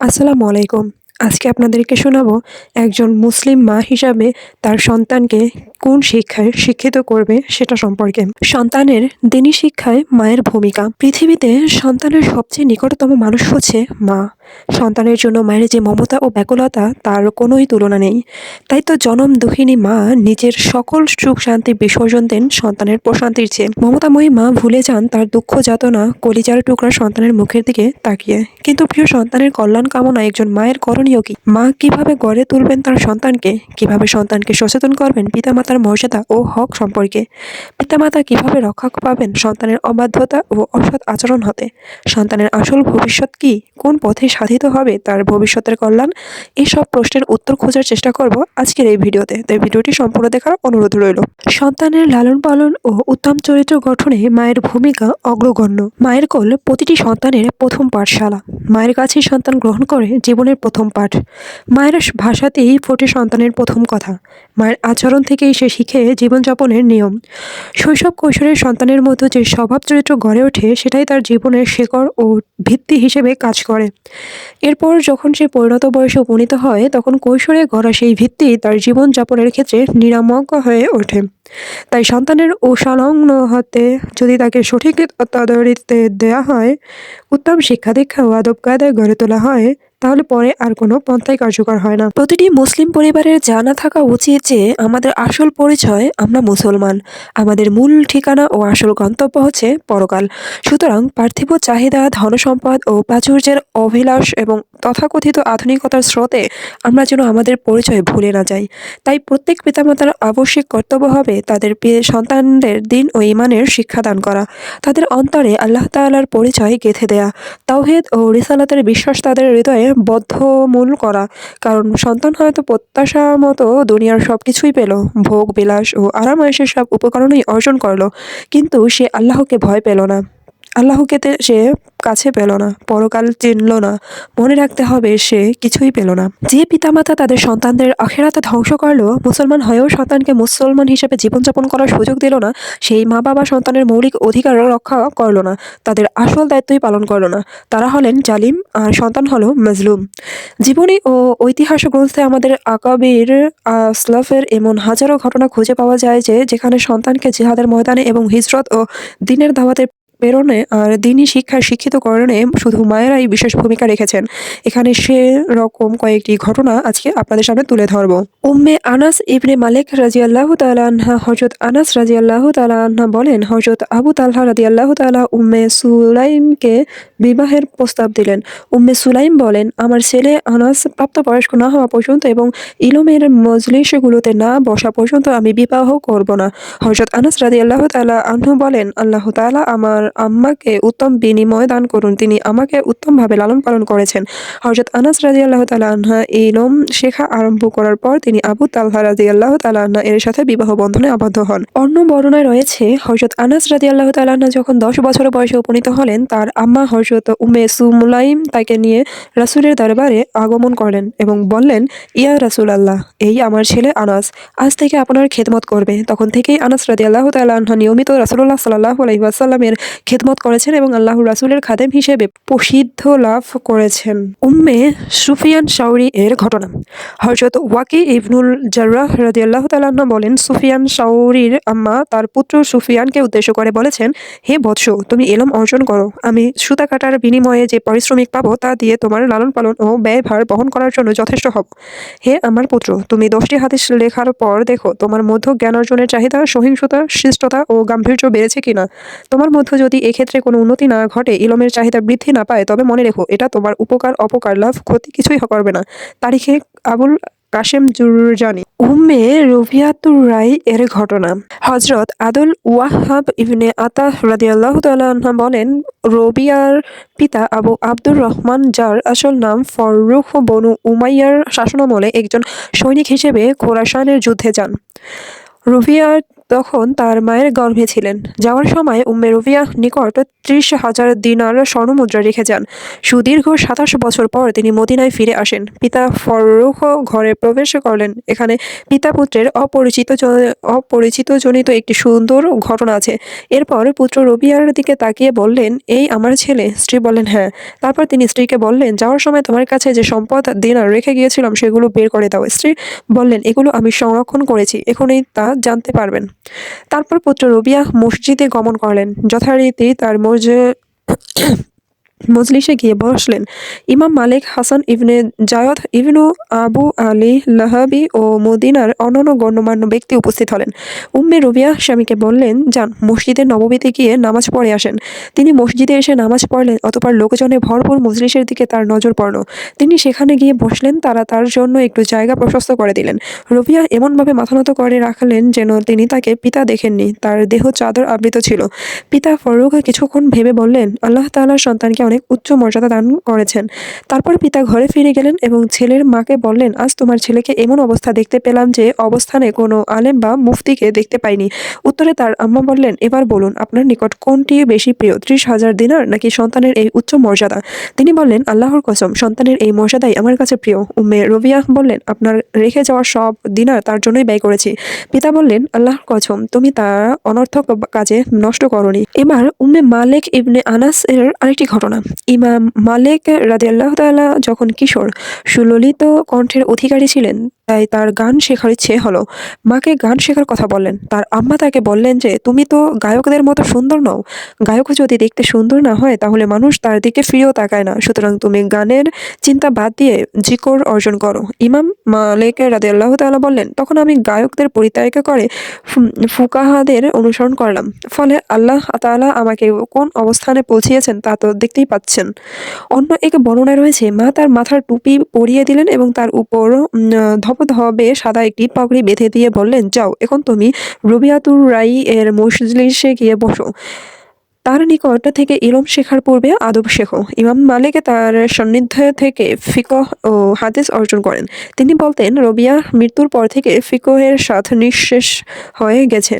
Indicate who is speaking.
Speaker 1: আসসালামু আলাইকুম। আজকে আপনাদেরকে শোনাবো একজন মুসলিম মা হিসাবে তার সন্তানকে কোন শিক্ষায় শিক্ষিত করবে সেটা সম্পর্কে। সন্তানের দিনী শিক্ষায় মায়ের ভূমিকা। পৃথিবীতে সন্তানের সবচেয়ে নিকটতম মানুষ হচ্ছে মা। সন্তানের জন্য মায়ের যে মমতা ও ব্যাকুলতা, তার কোনোই তুলনা নেই। তাই তো জনম দুঃখিনী মা নিজের সকল সুখ শান্তি বিসর্জন দেন সন্তানের প্রশান্তির চেয়ে। মমতাময়ী মা ভুলে যান তার দুঃখ যাতনা, কলিজার টুকরা সন্তানের মুখের দিকে তাকিয়ে। কিন্তু প্রিয় সন্তানের কল্যাণ কামনা একজন মায়ের করণীয় কি? মা কীভাবে গড়ে তুলবেন তার সন্তানকে? কীভাবে সন্তানকে সচেতন করবেন পিতামাতার মর্যাদা ও হক সম্পর্কে। পিতামাতা কীভাবে রক্ষা পাবেন সন্তানের অবাধ্যতা ও অসৎ আচরণ হতে? সন্তানের আসল ভবিষ্যৎ কি? কোন পথে সাধিত হবে তার ভবিষ্যতের কল্যাণ? এসব প্রশ্নের উত্তর খোঁজার চেষ্টা করব আজকের এই ভিডিওতে। তাই ভিডিওটি সম্পূর্ণ দেখার অনুরোধ রইল। সন্তানের লালন পালন ও উত্তম চরিত্র গঠনে মায়ের ভূমিকা অগ্রগণ্য। মায়ের কোল প্রতিটি সন্তানের প্রথম পাঠশালা। মায়ের কাছেই সন্তান গ্রহণ করে জীবনের প্রথম পাঠ। মায়ের ভাষাতেই ফোটে সন্তানের প্রথম কথা। মায়ের আচরণ থেকেই সে শিখে জীবনযাপনের নিয়ম। শৈশব কৈশোরের সন্তানের মধ্যে যে স্বভাব চরিত্র গড়ে ওঠে, সেটাই তার জীবনের শেকড় ও ভিত্তি হিসেবে কাজ করে। এরপর যখন সে পরিণত বয়সে উপনীত হয়, তখন কৈশোরে গড়া সেই ভিত্তি তার জীবনযাপনের ক্ষেত্রে নিরামক হয়ে ওঠে। তাই সন্তানের ও সংলগ্ন হতে যদি তাকে সঠিক তদারকিতে দেওয়া হয়, উত্তম শিক্ষা দীক্ষা ও আদব কায়দায় গড়ে তোলা হয় তাহলে পরে আর কোনো পন্থাই কার্যকর হয় না। প্রতিটি মুসলিম পরিবারের জানা থাকা উচিত যে, আমাদের আসল পরিচয় আমরা মুসলমান। আমাদের মূল ঠিকানা ও আসল গন্তব্য হচ্ছে পরকাল। সুতরাং পার্থিব চাহিদা, ধনসম্পদ ও প্রাচুর্যের অভিলাষ এবং তথাকথিত আধুনিকতার স্রোতে আমরা যেন আমাদের পরিচয় ভুলে না যাই। তাই প্রত্যেক পিতামাতার আবশ্যিক কর্তব্য হবে তাদের সন্তানদের দিন ও ইমানের শিক্ষাদান করা। তাদের অন্তরে আল্লাহ তাআলার পরিচয় গেঁথে দেয়া। তাওহেদ ও রিসালাতের বিশ্বাস তাদের হৃদয়ে বদ্ধমূল করা। কারণ সন্তান হয়তো প্রত্যাশা মতো দুনিয়ার সব কিছুই পেল। ভোগ, বিলাস ও আরামায়েশের সব উপকরণই অর্জন করল। কিন্তু সে আল্লাহকে ভয় পেল না। আল্লাহকে সে কাছে পেল না, পরকাল চিনল না। মনে রাখতে হবে, সে কিছুই পেল না। যে পিতামাতা তাদের সন্তানদের আখেরাতে ধ্বংস করল, মুসলমান হয়েও সন্তানকে মুসলমান হিসেবে জীবনযাপন করার সুযোগ দিল না, সেই মা বাবা সন্তানের মৌলিক অধিকার রক্ষা করল না, তাদের আসল দায়িত্বই পালন করল না। তারা হলেন জালিম আর সন্তান হলো মজলুম। জীবনী ও ঐতিহাস গ্রন্থে আমাদের আকাবির আসলাফের এমন হাজারো ঘটনা খুঁজে পাওয়া যায় যে, যেখানে সন্তানকে জিহাদের ময়দানে এবং হিজরত ও দিনের দাওয়াতের প্রেরণে আর দিনই শিক্ষায় শিক্ষিত করণে শুধু মায়েরাই বিশেষ ভূমিকা রেখেছেন। এখানে সে রকম কয়েকটি ঘটনা আজকে আপনাদের সামনে তুলে ধরব। উম্মে আনাস ইবনে মালিক রাজিয়াল্লাহু তাআলা আনহা, হযরত আনাস রাজিয়াল্লাহু তাআলা আনহা বলেন, হযরত আবু তালহা রাদিয়াল্লাহু তাআলা উম্মে সুলাইমকে বিবাহের প্রস্তাব দিলেন। উম্মে সুলাইম বলেন, আমার ছেলে আনাস প্রাপ্তবয়স্ক না হওয়া পর্যন্ত এবং ইলমের মজলিসগুলোতে না বসা পর্যন্ত আমি বিবাহ করব না। হযরত আনাস রাদিয়াল্লাহু তালা আনহু বলেন, আল্লাহ তালা আমার আম্মাকে উত্তম বিনিময় দান করুন। তিনি আমাকে উত্তমভাবে লালন পালন করেছেন। হযরত আনাস রাদিয়াল্লাহু তাআলা আনহা ইলম শেখা আরম্ভ করার পর তিনি আবু তালহা রাদিয়াল্লাহু তাআলা আনহা এর সাথে বিবাহ বন্ধনে আবদ্ধ হন। অন্য বর্ণনায় রয়েছে, হযরত আনাস রাদিয়াল্লাহু তাআলা আনহা যখন দশ বছর বয়সে উপনীত হলেন, তার আম্মা হযরত উম্মে সুমুলাইম তাকে নিয়ে রাসূলের দরবারে আগমন করলেন এবং বললেন, ইয়া রাসূল আল্লাহ এই আমার ছেলে আনাস, আজ থেকে আপনার খেদমত করবে। তখন থেকেই আনাস রাদিয়াল্লাহু তাআলা আনহা নিয়মিত রাসূলুল্লাহ সাল্লাল্লাহু আলাইহি ওয়াসাল্লামের খেদমত করেছেন এবং আল্লাহর রাসূলের খাদেম হিসেবে প্রসিদ্ধ লাভ করেছেন। উম্মে সুফিয়ান শাওরি এর ঘটনা। হযরত ওয়াকি ইবনুল জার্রাহ রাদিয়াল্লাহু তাআলা আনহু বলেন, সুফিয়ান শাওরির আম্মা তার পুত্র সুফিয়ানকে উদ্দেশ্য করে বলেছেন, হে বৎস, তুমি এলম অর্জন করো। আমি সুতা কাটার বিনিময়ে যে পারিশ্রমিক পাবো তা দিয়ে তোমার লালন পালন ও ব্যয়ভার বহন করার জন্য যথেষ্ট হব। হে আমার পুত্র, তুমি দশটি হাদিস লেখার পর দেখো, তোমার মধ্য জ্ঞান অর্জনের চাহিদা, সহিংসতা, শিষ্টতা ও গাম্ভীর্য বেড়েছে কিনা? তোমার মধ্যে যদি এক্ষেত্রে কোনো উন্নতি না ঘটে, ইলমের চাহিদা বৃদ্ধি না পায়, তবে মনে রেখো, এটা তোমার উপকার, অপকার, লাভ, ক্ষতি কিছুই করবে না। তারিখে আবুল কাশেম জুরজানি। উম্মে রবিয়াতুর রাই এর ঘটনা। হজরত আদুল ওয়াহাব ইবনে আতাহ রাদিয়াল্লাহু তাআলা আনহা বলেন, রবিয়ার পিতা আবু আব্দুর রহমান, যার আসল নাম ফররুখ বনু উমাইয়ার শাসনামলে একজন সৈনিক হিসেবে খোরাসানের যুদ্ধে যান। রবিয়ার তখন তার মায়ের গর্ভে ছিলেন। যাওয়ার সময় উম্মে রবিয়া নিকট ত্রিশ হাজার দিনার স্বর্ণমুদ্রা রেখে যান। সুদীর্ঘ সাতাশ বছর পর তিনি মদিনায় ফিরে আসেন। পিতা ফরুখ ঘরে প্রবেশ করলেন। এখানে পিতা পুত্রের অপরিচিত অপরিচিত জনিত একটি সুন্দর ঘটনা আছে। এরপর পুত্র রবিয়ার দিকে তাকিয়ে বললেন, এই আমার ছেলে? স্ত্রী বললেন হ্যাঁ। তারপর তিনি স্ত্রীকে বললেন, যাওয়ার সময় তোমার কাছে যে সম্পদ দিনার রেখে গিয়েছিলাম সেগুলো বের করে দাও। স্ত্রী বললেন, এগুলো আমি সংরক্ষণ করেছি। এখনই তা জানতে পারবেন। তারপর পুত্র রবিয়া মসজিদে গমন করলেন। যথারীতি তার মজ মজলিসে গিয়ে বসলেন। ইমাম মালিক হাসান ইবনে জায়দ, ইবনু আবু আলী লাহাবি ও মদিনার অন্যান্য গণ্যমান্য ব্যক্তি উপস্থিত হলেন। উম্মে রবিয়া স্বামীকে বললেন, যান মসজিদের নবমীতে গিয়ে নামাজ পড়ে আসেন। তিনি মসজিদে এসে নামাজ পড়লেন, অতপর লোকজনে ভরপুর মজলিসের দিকে তার নজর পড়ল। তিনি সেখানে গিয়ে বসলেন, তারা তার জন্য একটু জায়গা প্রশস্ত করে দিলেন। রবিয়া এমনভাবে মাথানত করে রাখলেন যেন তিনি তাকে পিতা দেখেননি, তার দেহ চাদর আবৃত ছিল। পিতা ফরুক কিছুক্ষণ ভেবে বললেন, আল্লাহ তাআলার সন্তানকে অনেক উচ্চ মর্যাদা দান করেছেন। তারপর পিতা ঘরে ফিরে গেলেন এবং ছেলের মাকে বললেন, আজ তোমার ছেলেকে এমন অবস্থা দেখতে পেলাম যে অবস্থানে কোনো আলেম বা মুফতিকে দেখতে পাইনি। উত্তরে তার আম্মা বললেন, এবার বলুন, আপনার নিকট কোনটি বেশি প্রিয়, ত্রিশ হাজার দিনার নাকি সন্তানের এই উচ্চ মর্যাদা? তিনি বললেন, আল্লাহর কসম, সন্তানের এই মর্যাদাই আমার কাছে প্রিয়। উম্মে রবিয়া বললেন, আপনার রেখে যাওয়া সব দিনার তার জন্যই ব্যয় করেছি। পিতা বললেন, আল্লাহর কসম, তুমি তা অনর্থক কাজে নষ্ট করনি। এবার উম্মে মালিক ইবনে আনাস এর আরেকটি ঘটনা। ইমাম মালিক রাদিয়াল্লাহু তাআলা যখন কিশোর, সুললিত কণ্ঠের অধিকারী ছিলেন, তাই তার গান শেখার ইচ্ছে হলো। মাকে গান শেখার কথা বললেন। তার আম্মা তাকে বললেন যে, তুমি তো গায়কদের মতো সুন্দর নও। গায়ক যদি দেখতে সুন্দর না হয়, তাহলে মানুষ তার দিকে ফিরেও তাকায় না। সুতরাং তুমি গানের চিন্তা বাদ দিয়ে জিকর অর্জন করো। ইমাম মালিক রাদিয়াল্লাহু তাআলা বললেন, তখন আমি গায়কদের পরিত্যাগ করে ফুকাহাদের অনুসরণ করলাম। ফলে আল্লাহ তাআলা আমাকে কোন অবস্থানে পৌঁছিয়েছেন তা তো দেখতেই পাচ্ছেন। অন্য এক বর্ণনায় রয়েছে, মা তার মাথার টুপি পরিয়ে দিলেন এবং তার উপর ধবধবে সাদা একটি পাগড়ি বেঁধে দিয়ে বললেন, যাও, এখন তুমি রবিয়াতুর রাই এর মজলিসে গিয়ে বসো। তার নিকট থেকে ইলম শেখার পূর্বে আদব শেখো। ইমাম মালিক তার সান্নিধ্য থেকে ফিকহ ও হাদিস অর্জন করেন। তিনি বলতেন, রবিয়া মৃত্যুর পর থেকে ফিকহের স্বাদ নিঃশেষ হয়ে গেছে।